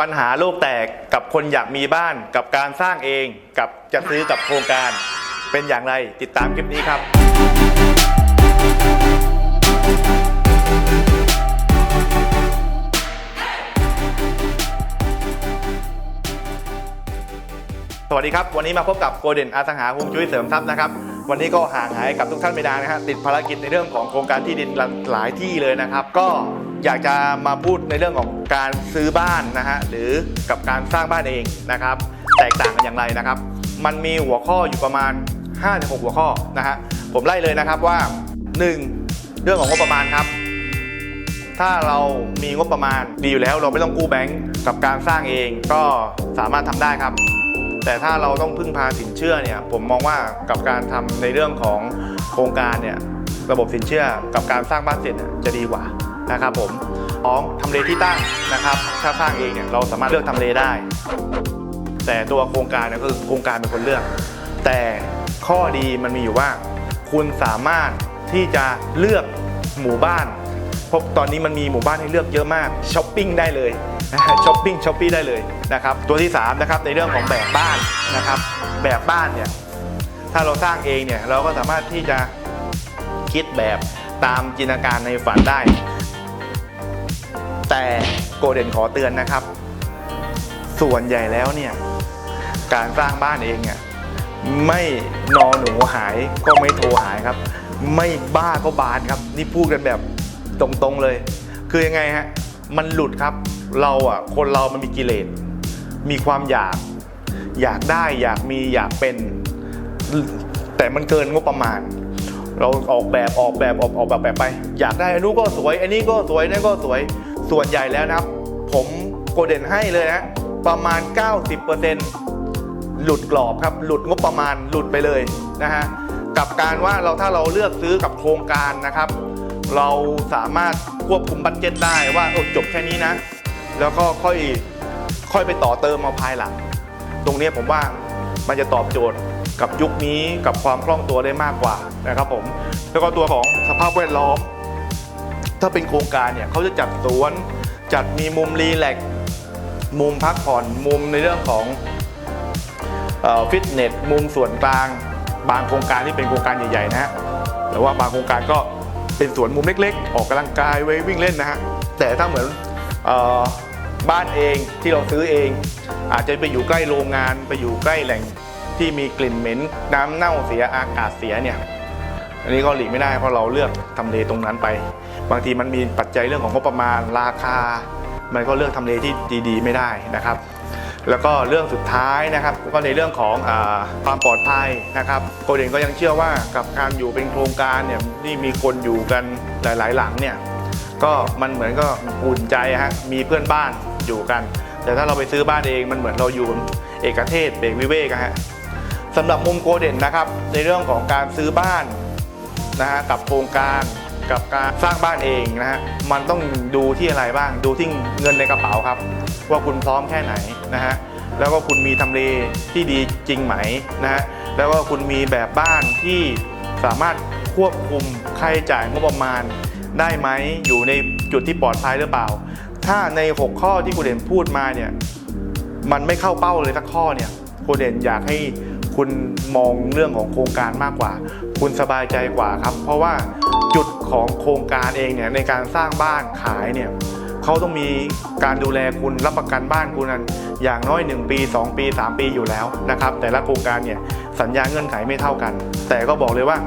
ปัญหาโลกแตกกับคนอยากมีบ้าน กับการสร้างเองกับจะซื้อกับโครงการ เป็นอย่างไรติดตามคลิปนี้ครับ สวัสดีครับ วันนี้มาพบกับโกเด้นอาสังหาฮวงจุ้ยเสริมทรัพย์นะครับ วันนี้ก็ห่างหายกับทุกท่านไม่นานนะฮะติดภารกิจในเรื่องของโครงการที่ดินหลายที่เลยนะครับ ก็อยากจะมาพูดในเรื่องของการซื้อบ้านนะฮะหรือกับการสร้างบ้านเองนะครับ แตกต่างกันอย่างไรนะครับ มันมีหัวข้ออยู่ประมาณ 5-6 หัวข้อนะฮะผมไล่เลยนะครับว่า 1. เรื่องของงบประมาณครับถ้าเรามีงบประมาณดีอยู่แล้วเราไม่ต้องกู้แบงก์กับการสร้างเองก็สามารถทำได้ครับ แต่ถ้าเราต้องพึ่งพาสินเชื่อเนี่ยผมมองว่ากับการทำในเรื่องของโครงการเนี่ยระบบสินเชื่อกับการสร้างบ้านเสร็จจะดีกว่านะครับผมสองทำเลที่ตั้งนะครับ ถ้าสร้างเองเนี่ยเราสามารถเลือกทำเลได้ แต่ตัวโครงการเนี่ยก็คือโครงการเป็นคนเลือก แต่ข้อดีมันมีอยู่ว่า คุณสามารถที่จะเลือกหมู่บ้าน ราะตอนนี้มันมีหมู่บ้านให้เลือกเยอะมากช้อปปิ้งได้เลยช้อปปิ้งช้อปปี้ได้เลยนะครับตัวที่3นะครับในเรื่องของแบบบ้านนะครับแบบบ้านเนี่ยถ้าเราสร้างเองเนี่ยเราก็สามารถที่จะคิดแบบตามจินตนาการในฝันได้ แต่โกเดนขอเตือนนะครับ ส่วนใหญ่แล้วเนี่ยการสร้างบ้านเองเนี่ยไม่นอนหนูหายก็ไม่โทรหายครับ ไม่บ้าก็บานครับ นี่พูดกันแบบ ตรงๆเลย คือยังไงฮะ มันหลุดครับ เราอะ คนเรามันมีกิเลส มีความอยาก อยากได้ อยากมี อยากเป็น แต่มันเกินงบประมาณ เราออกแบบออกแบบออกออกแบบแบบไป อยากได้อันนู้นก็สวย อันนี้ก็สวยนั่นก็สวย ส่วนใหญ่แล้วนะครับ ผมโกเด้นให้เลยนะ ประมาณ 90%หลุดกรอบครับ หลุดงบประมาณ หลุดไปเลยนะฮะ กับการว่าเราถ้าเราเลือกซื้อกับโครงการนะครับ เราสามารถควบคุมบัตเจ็ตได้ว่าโอ้จบแค่นี้นะ แล้วก็ค่อยค่อยไปต่อเติมมาภายหลัง ตรงนี้ผมว่ามันจะตอบโจทย์กับยุคนี้กับความคล่องตัวได้มากกว่านะครับผมแล้วก็ตัวของสภาพแวดล้อม ถ้าเป็นโครงการเนี่ยเขาจะจัดสวน จัดมีมุมรีแลกมุมพักผ่อนมุมในเรื่องของฟิตเนสมุมส่วนกลาง บางโครงการที่เป็นโครงการใหญ่ๆนะฮะแต่ว่าบางโครงการก็ เป็นสวนมุมเล็กๆ ออกกำลังกายไว้วิ่งเล่นนะฮะแต่ถ้าเหมือนออบ้านเองที่เราซื้อเอง อาจจะไปอยู่ใกล้โรงงานไปอยู่ใกล้แหล่งที่มีกลิ่นเหม็นน้ำเน่าเสียอากาศเสียเนี่ยอันนี้ก็หลีกไม่ได้เพราะเราเลือกทำเลตรงนั้นไป บางทีมันมีปัจจัยเรื่องของงบประมาณราคา มันก็เลือกทำเลที่ดีๆ ไม่ได้นะครับ แล้วก็เรื่องสุดท้ายนะครับก็ในเรื่องของอความปลอดภัยนะครับโกเด้นก็ยังเชื่อว่ากับการอยู่เป็นโครงการเนี่ยที่มีคนอยู่กันหลาย ๆ หลังเนี่ยก็มันเหมือนก็อุ่นใจฮะมีเพื่อนบ้านอยู่กัน แต่ถ้าเราไปซื้อบ้านเองมันเหมือนเราอยู่เอกเทศเบรกวิเวกฮะสำหรับมุมโกเด้นนะครับในเรื่องของการซื้อบ้านนะฮะกับโครงการ กับการสร้างบ้านเองนะฮะมันต้องดูที่อะไรบ้าง ดูที่เงินในกระเป๋าครับ ว่าคุณพร้อมแค่ไหนนะฮะแล้วก็คุณมีทำเลที่ดีจริงไหมนะฮะแล้วก็คุณมีแบบบ้านที่สามารถควบคุมค่าใช้จ่ายงบประมาณได้ไหมอยู่ในจุดที่ปลอดภัยหรือเปล่า ถ้าใน 6 ข้อที่คุณเด่นพูดมาเนี่ยมันไม่เข้าเป้าเลยสักข้อเนี่ยโคเด่นอยากให้ คุณมองเรื่องของโครงการมากกว่า คุณสบายใจกว่าครับ เพราะว่าจุดของโครงการเองเนี่ยในการสร้างบ้านขายเนี่ยเขาต้องมีการดูแลคุณรับประกันบ้านคุณนั้นอย่างน้อย 1 ปี 2 ปี 3 ปีอยู่แล้วนะครับ แต่ละโครงการเนี่ยสัญญาเงื่อนไขไม่เท่ากัน แต่ก็บอกเลยว่า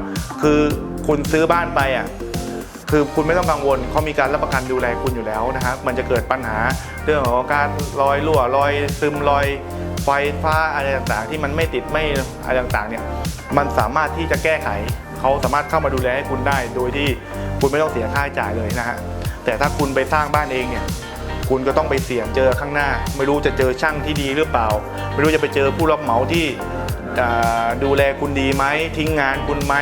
คือคุณซื้อบ้านไปอะคือคุณไม่ต้องกังวลเขามีการรับประกันดูแลคุณอยู่แล้วนะครับมันจะเกิดปัญหาเรื่องของการรอยรั่วรอยซึมรอย ไฟฟ้าอะไรต่างๆ ที่มันไม่ติดไม่อะไรต่างๆเนี่ยมันสามารถที่จะแก้ไขเขาสามารถเข้ามาดูแลให้คุณได้ โดยที่คุณไม่ต้องเสียค่าใช้จ่ายเลยนะฮะแต่ถ้าคุณไปสร้างบ้านเองเนี่ยคุณก็ต้องไปเสี่ยงเจอข้างหน้า ไม่รู้จะเจอช่างที่ดีหรือเปล่า ไม่รู้จะไปเจอผู้รับเหมาที่ดูแลคุณดีไหมทิ้งงานคุณไหม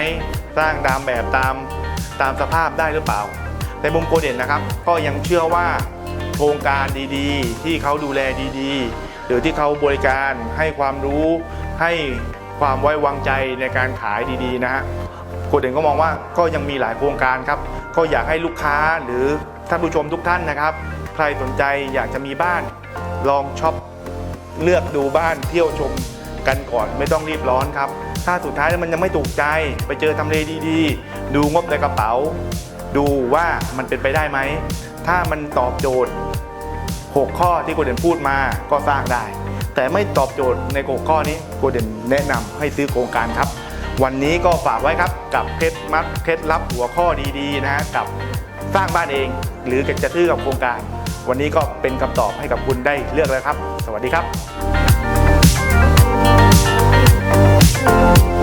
สร้างตามแบบตามตามสภาพได้หรือเปล่า ในมุมโกเด้นนะครับ ก็ยังเชื่อว่าโครงการดีๆ ที่เขาดูแลดีๆ หรือที่เขาบริการให้ความรู้ให้ความไว้วางใจในการขายดีๆนะฮะโกลเด้นก็มองว่าก็ยังมีหลายโครงการครับ ก็อยากให้ลูกค้าหรือท่านผู้ชมทุกท่านนะครับ ใครสนใจอยากจะมีบ้าน ลองช็อปเลือกดูบ้านเที่ยวชมกันก่อนไม่ต้องรีบร้อนครับ ถ้าสุดท้ายแล้วมันยังไม่ถูกใจ ไปเจอทำเลดีๆ ดูงบในกระเป๋า ดูว่ามันเป็นไปได้ไหม ถ้ามันตอบโจทย์ 6 ข้อที่โกเด่นพูดมาก็สร้างได้ แต่ไม่ตอบโจทย์ใน6ข้อนี้โกเด่นแนะนำให้ซื้อโครงการครับ วันนี้ก็ฝากไว้ครับกับเคล็ดมัดเคล็ดลับหัวข้อดีๆนะฮะกับสร้างบ้านเอง หรือจะซื้อกับโครงการ วันนี้ก็เป็นคำตอบให้กับคุณได้เลือกแล้วครับ สวัสดีครับ